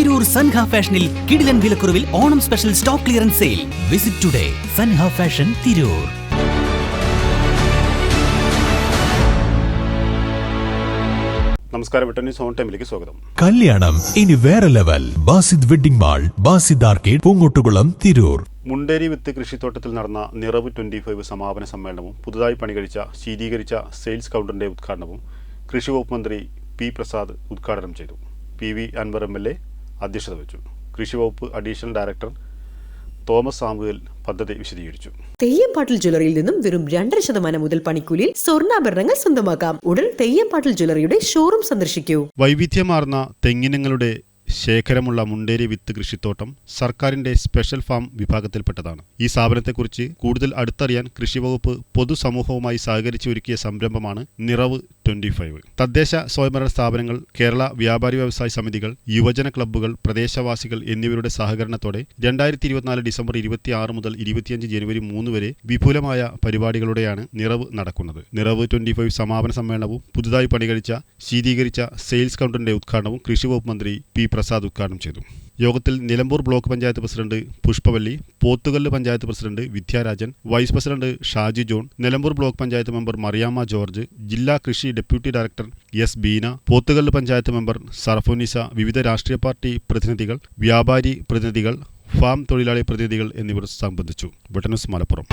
തിരൂർ സൻഹ ഫാഷനിൽ കിടിലൻ വിലക്കുറവിൽ Onam special stock clearance sale. Visit today Sanha fashion Tirur. നമസ്കാരം ടൈമിലേക്ക് സ്വാഗതം. കല്യാണം ഇനി വേറെ level. Basid wedding mall Basid arcade Poonkottukulam Tirur. Munderi വിത്ത് കൃഷിത്തോട്ടത്തിൽ നടന്ന നിറവ് ട്വന്റി ഫൈവ് സമാപന സമ്മേളനവും പുതുതായി പണികഴിച്ച ശീതീകരിച്ച സെയിൽസ് കൗണ്ടറിന്റെ ഉദ്ഘാടനവും കൃഷി വകുപ്പ് മന്ത്രി പി പ്രസാദ് ഉദ്ഘാടനം ചെയ്തു. P V Anvar M L A അധ്യക്ഷത വഹിച്ചു. കൃഷി വകുപ്പ് അഡീഷണൽ ഡയറക്ടർ തോമസ് സാമുവേൽ പദ്ധതി വിശദീകരിച്ചു. തെയ്യംപാട്ടിൽ ജ്വല്ലറിയിൽ നിന്നും വെറും രണ്ടര ശതമാനം മുതൽ പണിക്കൂലിയിൽ സ്വർണാഭരണങ്ങൾ സ്വന്തമാക്കാം. ഉടൻ തെയ്യംപാട്ടിൽ ജ്വല്ലറിയുടെ ഷോറൂം സന്ദർശിക്കൂ. വൈവിധ്യമാർന്ന തെങ്ങിനങ്ങളുടെ ശേഖരമുള്ള മുണ്ടേരി വിത്ത് കൃഷിത്തോട്ടം സർക്കാരിന്റെ സ്പെഷ്യൽ ഫാം വിഭാഗത്തിൽപ്പെട്ടതാണ്. ഈ സ്ഥാപനത്തെക്കുറിച്ച് കൂടുതൽ അടുത്തറിയാൻ കൃഷിവകുപ്പ് പൊതുസമൂഹവുമായി സഹകരിച്ച് ഒരുക്കിയ സംരംഭമാണ് നിറവ് ട്വന്റി ഫൈവ് തദ്ദേശ സ്വയംഭരണ സ്ഥാപനങ്ങൾ കേരള വ്യാപാരി വ്യവസായ സമിതികൾ യുവജന ക്ലബ്ബുകൾ പ്രദേശവാസികൾ എന്നിവരുടെ സഹകരണത്തോടെ രണ്ടായിരത്തി ഇരുപത്തിനാല് ഡിസംബർ ഇരുപത്തിയാറ് മുതൽ ഇരുപത്തിയഞ്ച് ജനുവരി മൂന്ന് വരെ വിപുലമായ പരിപാടികളോടെയാണ് നിറവ് നടക്കുന്നത്. നിറവ് ട്വന്റി ഫൈവ് സമാപന സമ്മേളനവും പുതുതായി പണികഴിച്ച ശീതീകരിച്ച സെയിൽസ് കൗണ്ടറിന്റെ ഉദ്ഘാടനവും കൃഷിവകുപ്പ് മന്ത്രി പി പ്രസാദ് ഉദ്ഘാടനം ചെയ്തു. യോഗത്തിൽ Nilambur block panchayat president Pushpavalli Pothukal panchayat president Vidyarajan vice president Shaji John Nilambur block panchayat member Mariyamma George ജില്ലാ കൃഷി deputy director S Beena Pothukal panchayat member Sarfonisa വിവിധ രാഷ്ട്രീയ പാർട്ടി പ്രതിനിധികൾ വ്യാപാരി പ്രതിനിധികൾ ഫാം തൊഴിലാളി പ്രതിനിധികൾ എന്നിവർ സംബന്ധിച്ചു. ബട്ടനസ് മലപ്പുറം.